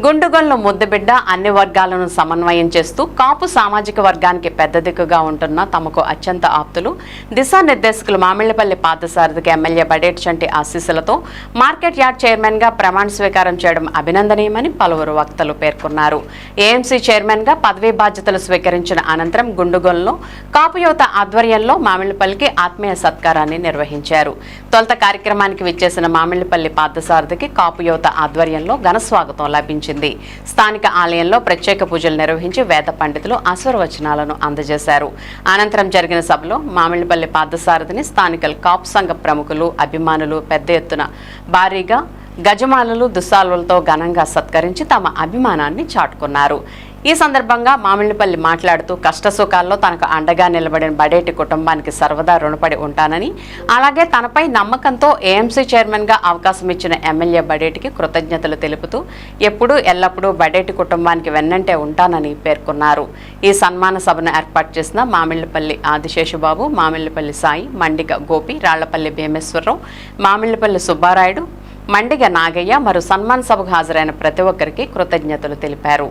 గుండుగల్లో ముద్దబిడ్డ అన్ని వర్గాలను సమన్వయం చేస్తూ కాపు సామాజిక వర్గానికి పెద్ద దిక్కుగా ఉంటున్న తమకు అత్యంత ఆప్తులు. దిశానిర్దేశకులు మామిళ్ళపల్లి పార్థసారథికి ఎమ్మెల్యే బడేట్ చంటి ఆశీస్సులతో మార్కెట్ యార్డ్ చైర్మన్గా ప్రమాణ స్వీకారం చేయడం అభినందనీయమని పలువురు వక్తలు పేర్కొన్నారు. ఏఎంసీ చైర్మన్గా పదవీ బాధ్యతలు స్వీకరించిన అనంతరం గుండుగోల్లో కాపు యువత ఆధ్వర్యంలో మామిళ్ళపల్లికి ఆత్మీయ సత్కారాన్ని నిర్వహించారు. తొలుత కార్యక్రమానికి విచ్చేసిన మామిళ్ళపల్లి పార్థసారథికి కాపు యువత ఆధ్వర్యంలో ఘన స్వాగతం లభించింది స్థానిక ఆలయంలో ప్రత్యేక పూజలు నిర్వహించి వేద పండితులు అశ్వరవచనాలను అందజేశారు. అనంతరం జరిగిన సభలో మామిళ్ళపల్లి పార్థసారథిని స్థానిక కాపు సంఘ ప్రముఖులు అభిమానులు పెద్ద ఎత్తున భారీగా గజమాలలు దుస్సాలులతో ఘనంగా సత్కరించి తమ అభిమానాన్ని చాటుకున్నారు. ఈ సందర్భంగా మామిడిపల్లి మాట్లాడుతూ కష్టసుఖాల్లో తనకు అండగా నిలబడిన బడేటి కుటుంబానికి సర్వదా రుణపడి ఉంటానని అలాగే తనపై నమ్మకంతో ఏఎంసీ చైర్మన్గా అవకాశం ఇచ్చిన ఎమ్మెల్యే బడేటికి కృతజ్ఞతలు తెలుపుతూ ఎప్పుడూ ఎల్లప్పుడూ బడేటి కుటుంబానికి వెన్నంటే ఉంటానని పేర్కొన్నారు. ఈ సన్మాన సభను ఏర్పాటు చేసిన మామిళ్ళపల్లి ఆదిశేషుబాబు మామిళ్ళపల్లి సాయి మండిగ గోపి రాళ్ళపల్లి భీమేశ్వరరావు మామిళ్ళపల్లి సుబ్బారాయుడు మండిగ నాగయ్య మరో సన్మాన సభకు హాజరైన ప్రతి ఒక్కరికి కృతజ్ఞతలు తెలిపారు.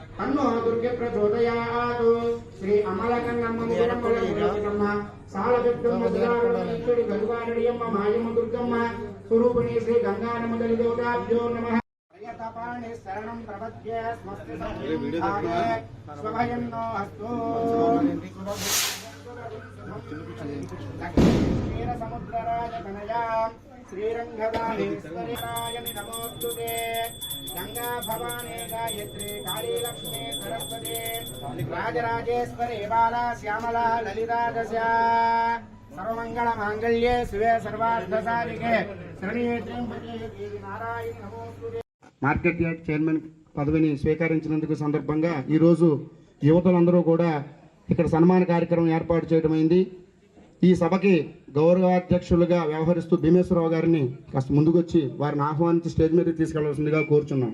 తన్నో దుర్గ ప్రచోదయాతు. శ్రీ అమలకన్నమ్మ సాలగట్టమ్మ దురారుడు గరువారుడియమ్మ మాయమ్మ దుర్గమ్మ స్వరూపిణి శ్రీ గంగానమదలి దేవతాభ్యో నమ. శరణం ప్రపద్యే స్వస్తి స్వభయం నో అస్తు. క్షీర సముద్రరాజ తనయా శ్రీరంగదానేశ్వరిరాయని నమోస్తుతే గంగా భవానే గాయత్రి కాళీ లక్ష్మీ సరస్వతి రాజరాజేశ్వరి బాలా శ్యామలా లలితాదశ సర్వమంగళ మాంగళ్యే శివే సర్వార్థసారికే మార్కెట్ యార్డ్ చైర్మన్ పదవిని స్వీకరించినందుకు సందర్భంగా ఈరోజు యువతలందరూ కూడా ఇక్కడ సన్మాన కార్యక్రమం ఏర్పాటు చేయడం అయింది. ఈ సభకి గౌరవాధ్యక్షులుగా వ్యవహరిస్తూ భీమేశ్వరరావు గారిని కాస్త ముందుకొచ్చి వారిని ఆహ్వానించి స్టేజ్ మీద తీసుకెళ్ళవలసిందిగా కోరుచున్నాం.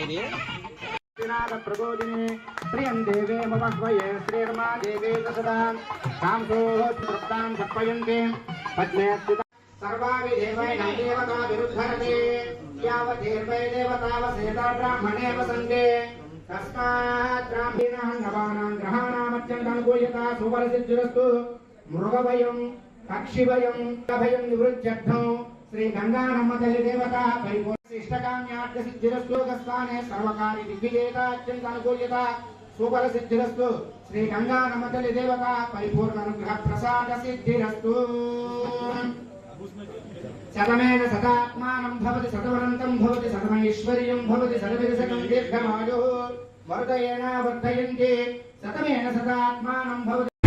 వినాద ప్రబోధిని ప్రియం దేవే మమహ్వయే శ్రీర్మా దేవే దశదాం కాంసోత్తాం సత్పయంతే పద్మే సర్వావి దేవైనం దేవతా విరుద్ధరతే. యావదేవై దేవతావసేతా బ్రాహ్మణే వసంతే తస్మాత్ బ్రాహ్మణాం నవానాం గ్రహాణామత్యంతనుకూల్యత సుఫలసిద్ధిరస్తు మృగభయం పక్షిభయం భయం నివృత్త్యర్థం. శ్రీ గంగానమ్మ తల్లి దేవత పరిపూర్ణ ఇష్టకామ్యార్థ సిద్ధిరస్తు స్థానే సర్వకారి దిగ్విజేత అత్యంత అనుకూల్యత సుఫల సిద్ధిరస్తు. శ్రీ గంగానమ్మ తల్లి దేవత పరిపూర్ణ అనుగ్రహ ప్రసాద సిద్ధిరస్తు. శతమేన శతాత్మానం భవతి శతవనంతం భవతి శతమైశ్వర్యం భవతి శతవిరసకం దీర్ఘమాయు. వరుదయేన వర్ధయంతి. శతమేన శతాత్మానం భవతి